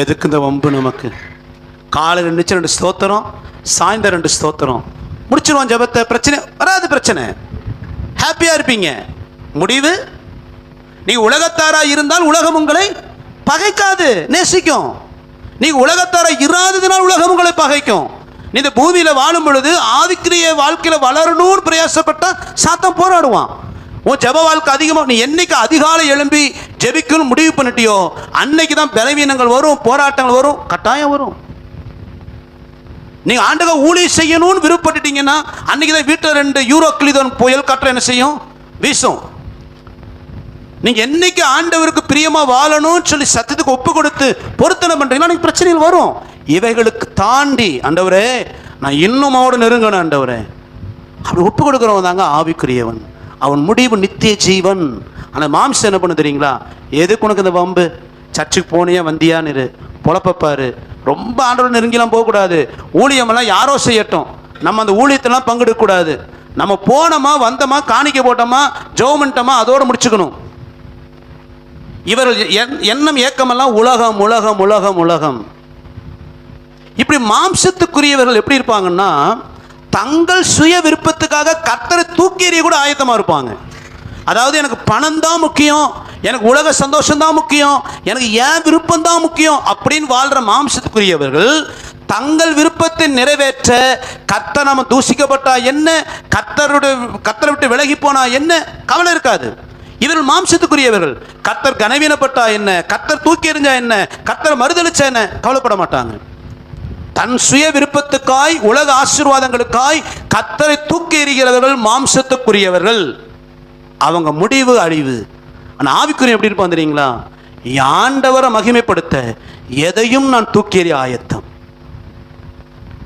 எதுக்கு இந்த வம்பு நமக்கு? காலையில் நினச்சி ரெண்டு ஸ்தோத்திரம் சாயந்தரம் ரெண்டு ஸ்தோத்திரம். முடிச்சிருவோம் ஜெபத்தை பிரச்சனை வராது பிரச்சனை. ஹாப்பியாக இருப்பீங்க. முடிவு? நீ உலகத்தாராக இருந்தால் உலகம் உங்களை பகைக்காது நேசிக்கும். நீ உலகத்தாரா இராததுனால் உலகம் உங்களை பகைக்கும். நீ இந்த பூமியில் வாழும் பொழுது ஆவிக்கிரிய வாழ்க்கையில் வளரணும்னு பிரயாசப்பட்டால் சாத்தம் போராடுவான். உன் ஜெப வாழ்க்கை அதிகமாக நீ என்னைக்கு அதிகாலை எழும்பி ஜெபிக்கணும்னு முடிவு பண்ணிட்டியோ அன்னைக்கு தான் பலவீனங்கள் வரும் போராட்டங்கள் வரும் கட்டாயம் வரும். நீங்கள் ஆண்டக ஊழி செய்யணும்னு விருப்பப்பட்டுட்டீங்கன்னா அன்னைக்கு தான் வீட்டில் ரெண்டு யூரோ கிளிதன் புயல் கட்டுற என்ன செய்யும்? வீசும். நீங்கள் என்னைக்கு ஆண்டவருக்கு பிரியமாக வாழணும்னு சொல்லி சத்தியத்துக்கு ஒப்பு கொடுத்து பொருத்தனை பண்ணுறீங்களா நீங்கள் பிரச்சனைகள் வரும். இவைகளுக்கு தாண்டி ஆண்டவரே நான் இன்னும் அவட நெருங்கணும் ஆண்டவரே. அப்படி ஒப்பு கொடுக்குறவன் தாங்க ஆவிக்குரியவன். அவன் முடிவு நித்திய ஜீவன். ஆனால் மாம்சம் என்ன பண்ணு தெரியுங்களா? எதுக்கு உனக்கு இந்த வம்பு? சர்ச்சுக்கு போனியா வந்தியான்னு இரு. ரொம்ப ஆண்டவர் நெருங்கிலாம் போகக்கூடாது. ஊழியமெல்லாம் யாரோ செய்யட்டும். நம்ம அந்த ஊழியத்தெல்லாம் பங்கெடுக்கக்கூடாது நம்ம போனோமா வந்தோமா காணிக்க போட்டோமா ஜோமெண்டோமா அதோடு முடிச்சுக்கணும். இவர்கள் எண்ணம் ஏக்கமெல்லாம் உலகம் உலகம் உலகம் உலகம். இப்படி மாம்சத்துக்குரியவர்கள் எப்படி இருப்பாங்கன்னா தங்கள் சுய விருப்பத்துக்காக கத்தரை தூக்கி எறிய கூட ஆயத்தமாக இருப்பாங்க. அதாவது எனக்கு பணம் தான் முக்கியம் எனக்கு உலக சந்தோஷம் தான் முக்கியம் எனக்கு ஏன் விருப்பம் தான் முக்கியம் அப்படின்னு வாழ்ற மாம்சத்துக்குரியவர்கள் தங்கள் விருப்பத்தை நிறைவேற்ற கத்தர் நம்ம தூசிக்கப்பட்டா என்ன கத்தருடைய கத்தரை விட்டு விலகி போனா என்ன? கவலை இருக்காது. இவர்கள் மாம்சத்துக்குரியவர்கள். கத்தர் கனவீனப்பட்டா என்ன? கத்தர் தூக்கி எறிஞ்சா என்ன? கத்தர் மறுதளிச்சா என்ன? கவலைப்பட மாட்டாங்க. தன் சுய விருப்பத்துக்காய் உலக ஆசீர்வாதங்களுக்காய் கத்தரை தூக்கி எறிகிறவர்கள் மாம்சத்துக்குரியவர்கள். அவங்க முடிவு அழிவு. ஆனால் ஆவிக்குரிய எப்படி இருப்பான் தெரியுங்களா? ஆண்டவரை மகிமைப்படுத்த எதையும் நான் தூக்கி எறிய ஆயத்தம்.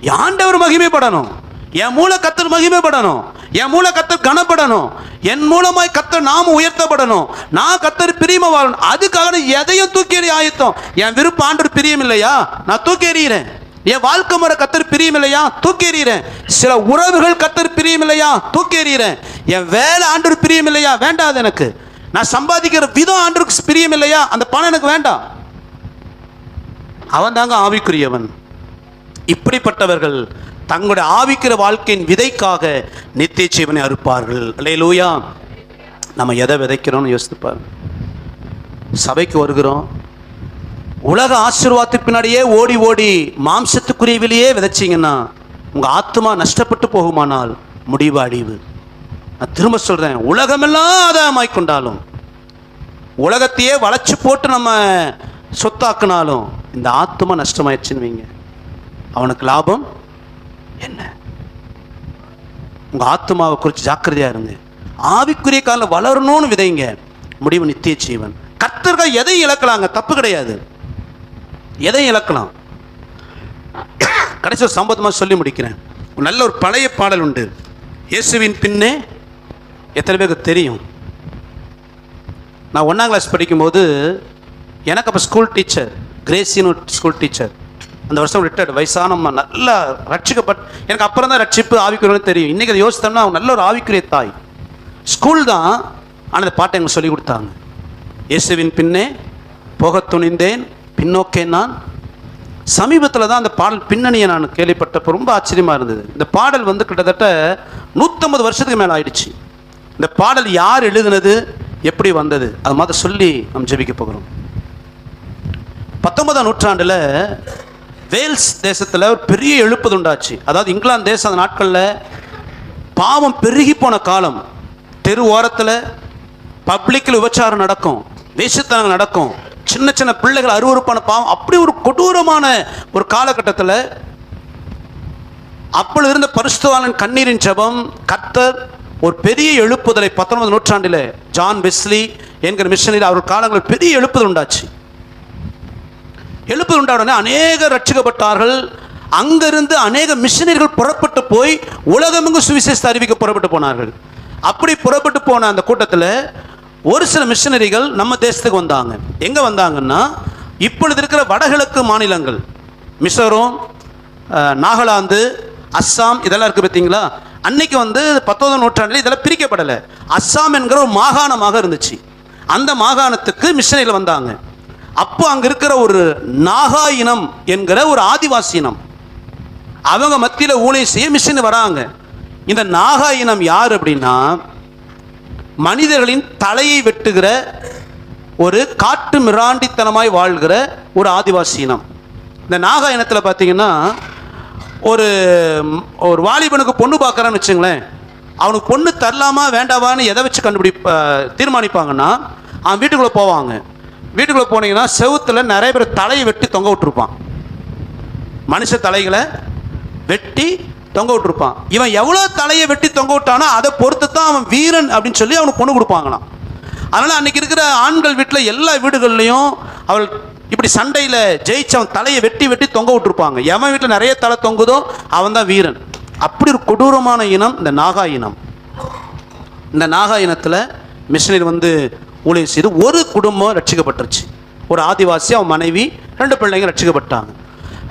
ஆண்டவர் மகிமைப்படணும். என் மூல கத்தர் மகிமைப்படணும். என் மூல கத்தர் கனப்படணும். என் மூலமாய் கத்தர் நாம உயர்த்தப்படணும். நான் கத்தர் பிரியம வாழணும். அதுக்காக எதையும் தூக்கி எறிய ஆயத்தம். என் விருப்பம் ஆண்டவர் பிரியம் இல்லையா நான் தூக்கி எறிகிறேன். என் வாழ்க்கை முறை கத்தர் பிரியமில்லையா? தூக்கேறேன் தூக்கி எறிகிறேன் சில உறவுகள் கத்தர் பிரியமில்லையா? தூக்கி எறிகிறேன் என் வேலை ஆண்டவர் பிரியமில்லையா? வேண்டாது எனக்கு. நான் சம்பாதிக்கிற விதம் ஆண்டருக்கு பிரியம் இல்லையா அந்த பணம் எனக்கு வேண்டாம். அவன் தாங்க ஆவிக்குரியவன். இப்படிப்பட்டவர்கள் தங்களுடைய ஆவிக்கிற வாழ்க்கையின் விதைக்காக நித்திய ஜீவனை அறுப்பார்கள். அல்லேலூயா. நம்ம எதை விதைக்கிறோம்னு யோசித்துப்பார் சபைக்கு வருகிறோம். உலக ஆசீர்வாதத்துக்கு பின்னாடியே ஓடி ஓடி மாம்சத்துக்குரியவிலேயே விதைச்சிங்கன்னா உங்கள் ஆத்மா நஷ்டப்பட்டு போகுமானால் முடிவு அழிவு. நான் திரும்ப சொல்கிறேன் உலகமெல்லாம் ஆதாயமாய் கொண்டாலும் உலகத்தையே வளைச்சி போட்டு நம்ம சொத்தாக்குனாலும் இந்த ஆத்மா நஷ்டமாயிடுச்சுன்னு வைங்க. அவனுக்கு லாபம் என்ன? உங்கள் ஆத்மாவை குறித்து ஜாக்கிரதையாக இருங்க. ஆவிக்குரிய காலில் வளரணும்னு விதைங்க. முடிவு நித்திய ஜீவன் கர்த்தர்கள் எதை இழக்கலாங்க? தப்பு கிடையாது. எதை இழக்கலாம். கடைசி ஒரு சொல்லி முடிக்கிறேன். நல்ல ஒரு பழைய பாடல் உண்டு. இயேசுவின் பின்னே எத்தனை பேருக்கு தெரியும்? நான் ஒன்றாம் கிளாஸ் படிக்கும்போது எனக்கு அப்போ ஸ்கூல் டீச்சர் கிரேசின்னு ஒரு ஸ்கூல் டீச்சர் அந்த வருஷம் ரிட்டர்ட் வயசானம்மா நல்லா ரட்சிக்கப்பட் எனக்கு அப்புறம் தான் ரட்சிப்பு ஆவிக்குரியன்னு தெரியும். இன்றைக்கி அதை யோசித்தோம்னா அவங்க நல்ல ஒரு ஆவிக்குரிய தாய். ஸ்கூல் தான் ஆனால் அந்த பாட்டை எங்களுக்கு சொல்லி கொடுத்தாங்க. இயேசுவின் பின்னே போக துணிந்தேன் பின்னோக்கே நான் சமீபத்தில் தான் அந்த பாடல் பின்னணியை நான் கேள்விப்பட்டப்போ ரொம்ப ஆச்சரியமாக இருந்தது. இந்த பாடல் வந்து கிட்டத்தட்ட நூற்றம்பது வருஷத்துக்கு மேலே ஆயிடுச்சு. இந்த பாடல் யார் எழுதினது எப்படி வந்தது அது மாதிரி சொல்லி நம்ம ஜெபிக்க போகிறோம். பத்தொன்பதாம் நூற்றாண்டில் வேல்ஸ் தேசத்தில் ஒரு பெரிய எழுப்புது உண்டாச்சு. அதாவது இங்கிலாந்து தேசம் அந்த நாட்களில் பாவம் பெருகி போன காலம். தெரு ஓரத்தில் பப்ளிக்கில் விபச்சாரம் நடக்கும் வேஷத்தனம் நடக்கும். சின்ன சின்ன பிள்ளைகள் அருவருப்பான பாவம். அப்படி ஒரு கொடூரமான ஒரு காலகட்டத்தில் அப்பொழுது இருந்த பரிசுத்தவாளன் கண்ணீரின் ஜெபம் கர்த்தர் ஒரு பெரிய எழுப்புதலை பத்தொன்பது நூற்றாண்டில் ஜான் வெஸ்லி என்கிற மிஷனில் அவர் காலங்களில் பெரிய எழுப்புதல் உண்டாச்சு. எழுப்புதல் உண்டான உடனே அநேகர் ரட்சிக்கப்பட்டார்கள் அங்கிருந்து அநேக மிஷினரிகள் புறப்பட்டு போய் உலகமெங்கு சுவிசேஷத்தை அறிவிக்க புறப்பட்டு போனார்கள். அப்படி புறப்பட்டு போன அந்த கூட்டத்தில் ஒரு சில மிஷினரிகள் நம்ம தேசத்துக்கு வந்தாங்க. எங்கே வந்தாங்கன்னா இப்பொழுது இருக்கிற வடகிழக்கு மாநிலங்கள். மிசோரம் நாகாலாந்து அஸ்ஸாம் இதெல்லாம் இருக்குது பார்த்தீங்களா? அன்னைக்கு வந்து பத்தொன்பதாம் நூற்றாண்டில் இதெல்லாம் பிரிக்கப்படலை. அஸ்ஸாம் என்கிற ஒரு மாகாணமாக இருந்துச்சு. அந்த மாகாணத்துக்கு மிஷினரிகள் வந்தாங்க. அப்போ அங்கே இருக்கிற ஒரு நாகா இனம் என்கிற ஒரு ஆதிவாசி இனம். அவங்க மத்தியில் ஊழியம் செய்ய மிஷின் வராங்க. இந்த நாகா இனம் யார் அப்படின்னா மனிதர்களின் தலையை வெட்டுகிற ஒரு காட்டு மிராண்டித்தனமாய் வாழ்கிற ஒரு ஆதிவாசி இனம். இந்த நாகா இனத்தில் பார்த்தீங்கன்னா ஒரு ஒரு வாலிபனுக்கு பொண்ணு பார்க்குறான்னு வச்சுங்களேன். அவனுக்கு பொண்ணு தரலாமா வேண்டாவான்னு எதை வச்சு கண்டுபிடி தீர்மானிப்பாங்கன்னா அவன் வீட்டுக்குள்ளே போவாங்க. வீட்டுக்குள்ளே போனீங்கன்னா செவுத்துல நிறைய பேர் தலையை வெட்டி தொங்க விட்டுருப்பான். மனுஷ தலைகளை வெட்டி தொங்க விட்டுருப்பான் இவன் எவ்வளோ தலையை வெட்டி தொங்க விட்டானோ அதை பொறுத்து தான் அவன் வீரன் அப்படின்னு சொல்லி அவனுக்கு பொண்ணு கொடுப்பாங்களாம். அதனால் அன்னைக்கு இருக்கிற ஆண்கள் வீட்டில் எல்லா வீடுகள்லையும் அவள் இப்படி சண்டையில் ஜெயிச்சவன் தலையை வெட்டி வெட்டி தொங்க விட்டுருப்பாங்க எவன் வீட்டில் நிறைய தலை தொங்குதோ அவன் தான் வீரன். அப்படி ஒரு கொடூரமான இனம் இந்த நாகா இனம். இந்த நாகா இனத்தில் மிஷினரி வந்து ஊழியம் செய்து ஒரு குடும்பம் ரட்சிக்கப்பட்டுருச்சு. ஒரு ஆதிவாசி அவன் மனைவி ரெண்டு பிள்ளைங்க ரட்சிக்கப்பட்டாங்க.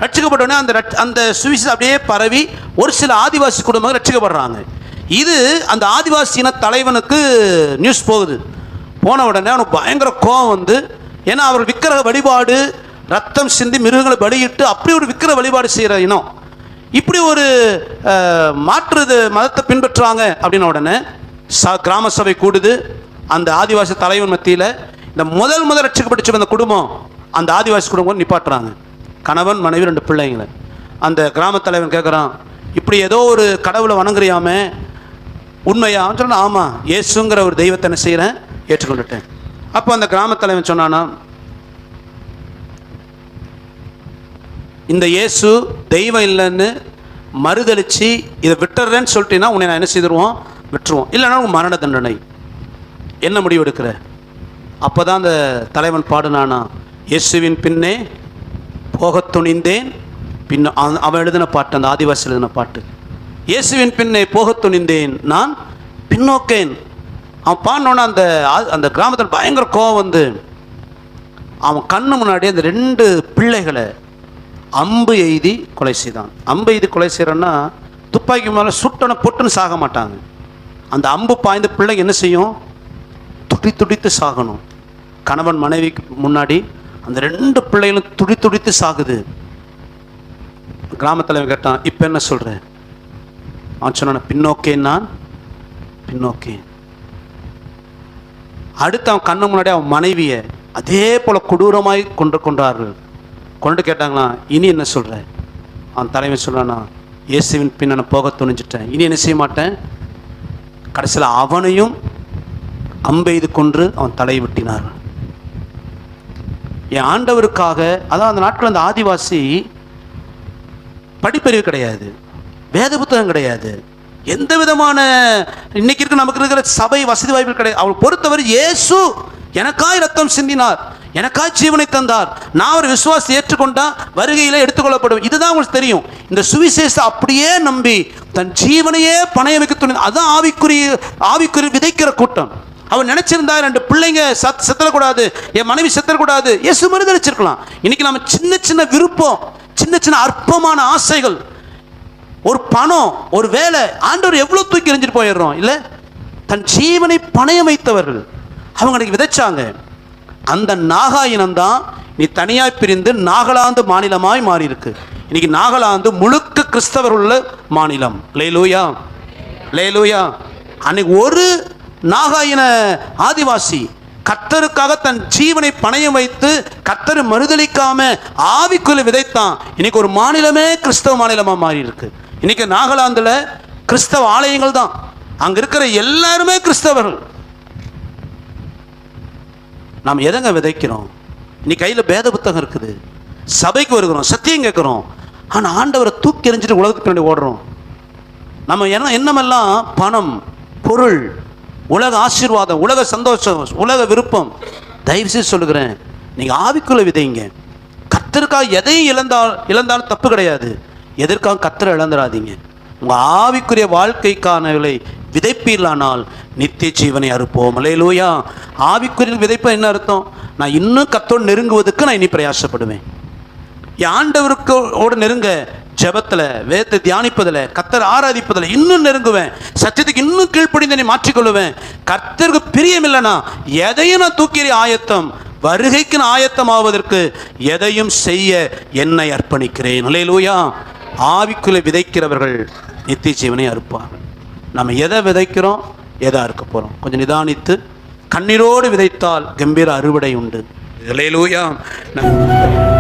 ரட்சிக்கப்பட்ட உடனே அந்த அந்த சுவிசேஷம் அப்படியே பரவி ஒரு சில ஆதிவாசி குடும்பங்கள் ரட்சிக்கப்படுறாங்க. இது அந்த ஆதிவாசி இன தலைவனுக்கு நியூஸ் போகுது. போன உடனே அவனுக்கு பயங்கர கோபம் வந்து ஏன்னா அவர் விக்கிரக வழிபாடு ரத்தம் சிந்தி மிருகங்களை பலியிட்டு அப்படி ஒரு விக்கிர வழிபாடு செய்கிற இனம். இப்படி ஒரு மாற்று மதத்தை பின்பற்றுறாங்க அப்படின்ன உடனே ச கிராம சபை கூடுது. அந்த ஆதிவாசி தலைவன் மத்தியில் இந்த முதல் முதல் ரட்சிக்கப்பட்டு அந்த குடும்பம் அந்த ஆதிவாசி குடும்பம் நிப்பாட்டுறாங்க. கணவன் மனைவி ரெண்டு பிள்ளைங்களை. அந்த கிராம தலைவன் கேட்குறான் இப்படி ஏதோ ஒரு கடவுளை வணங்குறியாமே உண்மையா? சொன்ன ஆமாம் இயேசுங்கிற ஒரு தெய்வத்தை என்ன செய்கிறேன் ஏற்றுக்கொண்டுட்டேன். அப்போ அந்த கிராம தலைவன் சொன்னானா இந்த இயேசு தெய்வம் இல்லைன்னு மறுதளிச்சு இதை விட்டுறேன்னு சொல்லிட்டீங்கன்னா உன்னை நான் என்ன செய்திருவோம்? விட்டுருவோம். இல்லைன்னா உன் மரண தண்டனை. என்ன முடிவு எடுக்கிற? அப்போ தான் அந்த தலைவன் பாடுனானா இயேசுவின் பின்னே போகத் துணிந்தேன் பின்ன அவன் அவன் எழுதின பாட்டு அந்த ஆதிவாசி எழுதின பாட்டு. இயேசுவின் பின்னே போகத் துணிந்தேன் நான் பின்னோக்கேன். அவன் பாடினோன்னா அந்த அந்த கிராமத்தில் பயங்கர கோவம் வந்து அவன் கண்ணு முன்னாடி அந்த ரெண்டு பிள்ளைகளை அம்பு எய்தி கொலை செய்தான். அம்பு எய்தி கொலை செய்கிறேன்னா துப்பாக்கி மேலே சுட்டனை பொட்டுன்னு சாக மாட்டாங்க. அந்த அம்பு பாய்ந்த பிள்ளைங்க என்ன செய்யும்? துடி துடித்து சாகணும். கணவன் மனைவிக்கு முன்னாடி அந்த ரெண்டு பிள்ளைகளும் துடி துடித்து சாகுது. கிராமத்தில் கேட்டான் இப்போ என்ன சொல்ற? அவன் சொன்னான் பின்னோக்கேன் நான் பின்னோக்கேன் அடுத்து அவன் கண்ணு முன்னாடி அவன் மனைவியை அதே போல கொடூரமாய் கொண்டு கொண்டார்கள். கொண்டு கேட்டாங்களா இனி என்ன சொல்ற? அவன் தலைவன் சொல்றானா இயேசுவின் பின் நான் போக துணிஞ்சிட்டேன். இனி என்ன செய்ய மாட்டேன்? கடைசியில் அவனையும் அம்பெய்து கொன்று அவன் தலையை வெட்டினார்கள். என் ஆண்டவருக்காக அதான் அந்த நாட்கள் அந்த ஆதிவாசி படிப்பறிவு கிடையாது வேத புத்தகம் கிடையாது. எந்த விதமான இன்னைக்கு இருக்க நமக்கு இருக்கிற சபை வசதி வாய்ப்புகள் கிடையாது. அவள் பொறுத்தவரை இயேசு எனக்காய் ரத்தம் சிந்தினார் எனக்காய் ஜீவனை தந்தார். நான் ஒரு விசுவாசத்தை ஏற்றுக்கொண்டா வருகையில் எடுத்துக்கொள்ளப்படும். இதுதான் உங்களுக்கு தெரியும். இந்த சுவிசேஷம் அப்படியே நம்பி தன் ஜீவனையே பணைய வைக்க துணி அதுதான் ஆவிக்குரிய ஆவிக்குரிய விதைக்கிற கூட்டம். அவர் நினைச்சிருந்தா ரெண்டு பிள்ளைங்க சத் செத்தரக்கூடாது என் மனைவி செத்தரக்கூடாது இயேசு மறுதளிச்சிருக்கலாம் இன்னைக்கு நம்ம சின்ன சின்ன விருப்பம் சின்ன சின்ன அற்பமான ஆசைகள் ஒரு பணம் ஒரு வேலை ஆண்டவர் எவ்வளோ தூக்கி எறிஞ்சிட்டு போயிடுறோம் இல்லை? தன் ஜீவனை பணையம் வைத்தவர்கள். அவங்க விதைச்சாங்க. அந்த நாகா இனம்தான் நீ தனியாய் பிரிந்து நாகாலாந்து மாநிலமாய் மாறியிருக்கு. இன்னைக்கு நாகாலாந்து முழுக்க கிறிஸ்தவர் உள்ள மாநிலம். லேலூயா. லேலூயா. அன்னைக்கு ஒரு நாகாயின ஆதிவாசி கத்தருக்காக தன் ஜீவனை பணையம் வைத்து கத்தர் மறுதளிக்காம ஆவிக்குள்ள விதைத்தான். இன்னைக்கு ஒரு மாநிலமே கிறிஸ்தவ மாநிலமாக மாறி இருக்கு இன்னைக்கு நாகாலாந்தில் கிறிஸ்தவ ஆலயங்கள் தான். அங்க இருக்கிற எல்லாருமே கிறிஸ்தவர்கள். நாம் எதங்க விதைக்கிறோம்? இன்னைக்கு கையில் பேத புத்தகம் இருக்குது. சபைக்கு வருகிறோம் சத்தியம் கேட்குறோம். ஆனால் ஆண்டவரை தூக்கி எறிஞ்சிட்டு உலகத்துக்கு பின்னாடி ஓடுறோம். நம்ம என்ன எண்ணமெல்லாம் பணம் பொருள் உலக ஆசீர்வாதம் உலக சந்தோஷம் உலக விருப்பம். தயவு செய்து சொல்லுகிறேன் நீங்கள் ஆவிக்குள்ள விதைங்க. கத்தருக்காக எதையும் இழந்தால் இழந்தாலும் தப்பு கிடையாது. எதற்காக கத்தரை இழந்துடாதீங்க? உங்கள் ஆவிக்குரிய வாழ்க்கைக்கான விலை விதைப்பீர்களானால் நித்திய ஜீவனை அறுப்போம். அல்லேலூயா. ஆவிக்குரிய விதைப்பா என்ன அர்த்தம்? நான் இன்னும் கத்தோடு நெருங்குவதற்கு நான் இனி பிரயாசப்படுவேன். என் ஆண்டவருக்கோடு நெருங்க. ஜெபத்தில் வேத்தை தியானிப்பதில் கத்தர் ஆராதிப்பதில் இன்னும் நெருங்குவேன். சத்தியத்துக்கு இன்னும் கீழ்ப்படிந்தனை மாற்றிக்கொள்ளுவேன். கர்த்தருக்கு பிரியம் இல்லைனா எதையும் நான் தூக்கிறி ஆயத்தம் வருகைக்கு நான் ஆயத்தமாவதற்கு எதையும் செய்ய என்னை அர்ப்பணிக்கிறேன். நிலையிலூயா ஆவிக்குள்ளே விதைக்கிறவர்கள் நித்திய ஜீவனை அறுப்பார்கள் நம்ம எதை விதைக்கிறோம் எதா இருக்க போகிறோம் கொஞ்சம் நிதானித்து கண்ணீரோடு விதைத்தால் கம்பீர அறுவடை உண்டு. அல்லேலூயா. நம்